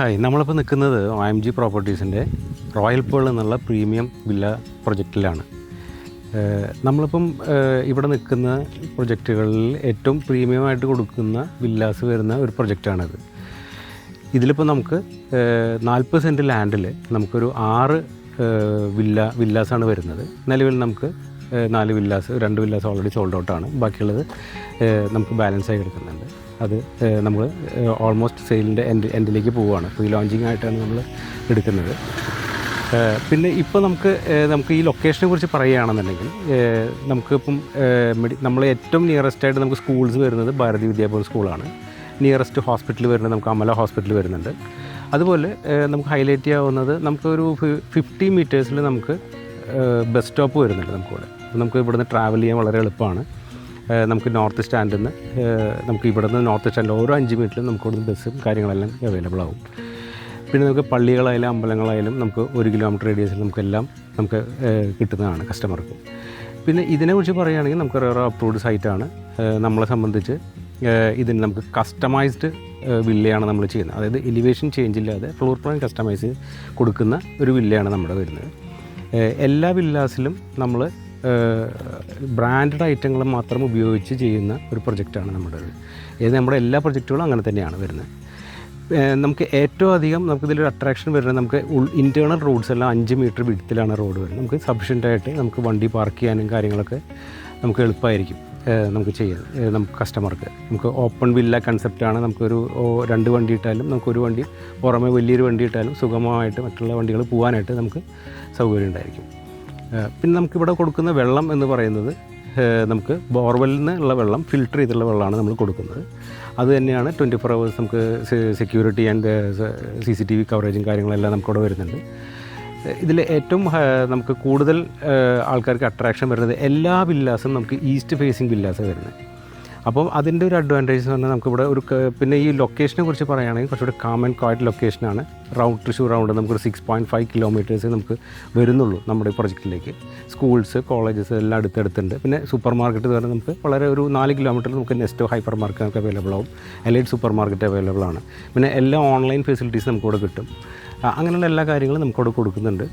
Hi നമ്മളിപ്പോൾ നിൽക്കുന്നത് O M G പ്രോപ്പർട്ടീസിന്റെ റോയൽ പേൾ എന്നുള്ള പ്രീമിയം വില്ല പ്രൊജക്റ്റിലാണ് നമ്മളിപ്പം ഇവിടെ നിൽക്കുന്ന പ്രൊജക്റ്റുകളിൽ ഏറ്റവും പ്രീമിയമായിട്ട് കൊടുക്കുന്ന വില്ലാസ് വരുന്ന ഒരു പ്രൊജക്റ്റാണിത് ഇതിലിപ്പോൾ നമുക്ക് നാൽപ്പത് സെന്റ് ലാൻഡിൽ നമുക്കൊരു ആറ് വില്ല വില്ലാസാണ് വരുന്നത്. നിലവിൽ നമുക്ക് നാല് വില്ലാസ് രണ്ട് വില്ലാസ് ഓൾറെഡി സോൾഡ് ഔട്ടാണ് ബാക്കിയുള്ളത് നമുക്ക് ബാലൻസ് ആയി കിടക്കുന്നുണ്ട് അത് നമ്മൾ ഓൾമോസ്റ്റ് സെയിലിന്റെ എൻഡ് എൻഡിലേക്ക് പോവുകയാണ്. പ്രീ ലോഞ്ചിങ് ആയിട്ടാണ് നമ്മൾ എടുക്കുന്നത്. പിന്നെ ഇപ്പോൾ നമുക്ക് നമുക്ക് ഈ ലൊക്കേഷനെ കുറിച്ച് പറയുകയാണെന്നുണ്ടെങ്കിൽ നമുക്കിപ്പം നമ്മൾ ഏറ്റവും നിയറസ്റ്റ് ആയിട്ട് നമുക്ക് സ്കൂൾസ് വരുന്നത് ഭാരതി വിദ്യാഭവൻ സ്കൂളാണ് നിയറസ്റ്റ് ഹോസ്പിറ്റൽ വരുന്നത് നമുക്ക് അമല ഹോസ്പിറ്റൽ വരുന്നുണ്ട്. അതുപോലെ നമുക്ക് ഹൈലൈറ്റ് ചെയ്യാവുന്നത് നമുക്കൊരു ഫിഫ്റ്റി മീറ്റേഴ്സിൽ നമുക്ക് ബസ് സ്റ്റോപ്പ് വരുന്നുണ്ട് നമുക്കിവിടെ അപ്പോൾ നമുക്ക് ഇവിടുന്ന് ട്രാവൽ ചെയ്യാൻ വളരെ എളുപ്പമാണ്. നമുക്ക് നോർത്ത് സ്റ്റാൻഡിൽ നിന്ന് നമുക്ക് ഇവിടുന്ന് നോർത്ത് സ്റ്റാൻഡിൽ ഓരോ അഞ്ച് മിനിറ്റിലും നമുക്ക് ഇവിടുന്ന് ബസ്സും കാര്യങ്ങളെല്ലാം അവൈലബിൾ ആവും. പിന്നെ നമുക്ക് പള്ളികളായാലും അമ്പലങ്ങളായാലും നമുക്ക് ഒരു കിലോമീറ്റർ റേഡിയസിൽ നമുക്കെല്ലാം നമുക്ക് കിട്ടുന്നതാണ് കസ്റ്റമർക്ക് പിന്നെ ഇതിനെക്കുറിച്ച് പറയുകയാണെങ്കിൽ നമുക്ക് ഓരോ അപ്രൂവ്ഡ് സൈറ്റാണ് നമ്മളെ സംബന്ധിച്ച് ഇതിന് നമുക്ക് കസ്റ്റമൈസ്ഡ് വില്ലയാണ് നമ്മൾ ചെയ്യുന്നത്. അതായത് എലിവേഷൻ ചേഞ്ച് ഇല്ലാതെ ഫ്ലോർ പ്ലാൻ കസ്റ്റമൈസ് കൊടുക്കുന്ന ഒരു വില്ലയാണ് നമ്മുടെ വരുന്നത്. എല്ലാ വില്ലാസിലും നമ്മൾ ബ്രാൻഡഡ് ഐറ്റങ്ങൾ മാത്രം ഉപയോഗിച്ച് ചെയ്യുന്ന ഒരു പ്രൊജക്റ്റാണ് നമ്മുടേത്. ഏത് നമ്മുടെ എല്ലാ പ്രൊജക്റ്റുകളും അങ്ങനെ തന്നെയാണ് വരുന്നത്. നമുക്ക് ഏറ്റവും അധികം നമുക്ക് ഇതിലൊരു അട്രാക്ഷൻ വരുന്നത് നമുക്ക് ഇന്റേർണൽ റോഡ്സ് എല്ലാം അഞ്ച് മീറ്റർ വിടത്തിലാണ് റോഡ് വരുന്നത്. നമുക്ക് സഫീഷ്യന്റ് ആയിട്ട് നമുക്ക് വണ്ടി പാർക്ക് ചെയ്യാനും കാര്യങ്ങളൊക്കെ നമുക്ക് എളുപ്പമായിരിക്കും നമുക്ക് ചെയ്യാൻ നമുക്ക് കസ്റ്റമർക്ക് നമുക്ക് ഓപ്പൺ വില്ല കൺസെപ്റ്റാണ് നമുക്കൊരു രണ്ട് വണ്ടി ഇട്ടാലും നമുക്കൊരു വണ്ടി പുറമെ വലിയൊരു വണ്ടി ഇട്ടാലും സുഖമായിട്ട് മറ്റുള്ള വണ്ടികൾ പോകാനായിട്ട് നമുക്ക് സൗകര്യം ഉണ്ടായിരിക്കും. പിന്നെ നമുക്കിവിടെ കൊടുക്കുന്ന വെള്ളം എന്ന് പറയുന്നത് നമുക്ക് ബോർവെല്ലിൽ നിന്നുള്ള വെള്ളം ഫിൽട്ടർ ചെയ്തുള്ള വെള്ളമാണ് നമ്മൾ കൊടുക്കുന്നത്. അത് തന്നെയാണ് ട്വന്റി ഫോർ അവേഴ്സ് നമുക്ക് security and C C T V കവറേജും കാര്യങ്ങളെല്ലാം നമുക്കിവിടെ വരുന്നുണ്ട്. ഇതിൽ ഏറ്റവും നമുക്ക് കൂടുതൽ ആൾക്കാർക്ക് അട്രാക്ഷൻ വരുന്നത് എല്ലാ വില്ലാസും നമുക്ക് ഈസ്റ്റ് ഫേസിങ് വില്ലാസ് വരുന്നത്. അപ്പം അതിന്റെ ഒരു അഡ്വാന്റേജ് എന്ന് പറഞ്ഞാൽ നമുക്കിവിടെ ഒരു പിന്നെ ഈ ലൊക്കേഷനെ കുറിച്ച് പറയുകയാണെങ്കിൽ കുറച്ചുകൂടി കാം ആൻഡ് ലൊക്കേഷനാണ് റൗണ്ട് തൃശ്ശൂർ റൗണ്ട് നമുക്കൊരു സിക്സ് പോയിന്റ് ഫൈവ് കിലോമീറ്റേഴ്സ് നമുക്ക് വരുന്നുള്ളൂ നമ്മുടെ പ്രൊജക്റ്റിലേക്ക് സ്കൂൾസ് കോളേജസ് എല്ലാം അടുത്തടുത്തുണ്ട്. പിന്നെ സൂപ്പർ മാർക്കറ്റ് പറഞ്ഞാൽ നമുക്ക് വളരെ ഒരു നാല് കിലോമീറ്റർ നമുക്ക് നെസ്റ്റോ ഹൈപ്പർ മാർക്കറ്റ് നമുക്ക് അവൈലബിൾ ആവും. എലൈറ്റ് സൂപ്പർ മാർക്കറ്റ് അവൈലബിൾ ആണ്. പിന്നെ എല്ലാ ഓൺലൈൻ ഫെസിലിറ്റീസ് നമുക്കിവിടെ കിട്ടും. അങ്ങനെയുള്ള എല്ലാ കാര്യങ്ങളും നമുക്കിവിടെ കൊടുക്കുന്നുണ്ട്.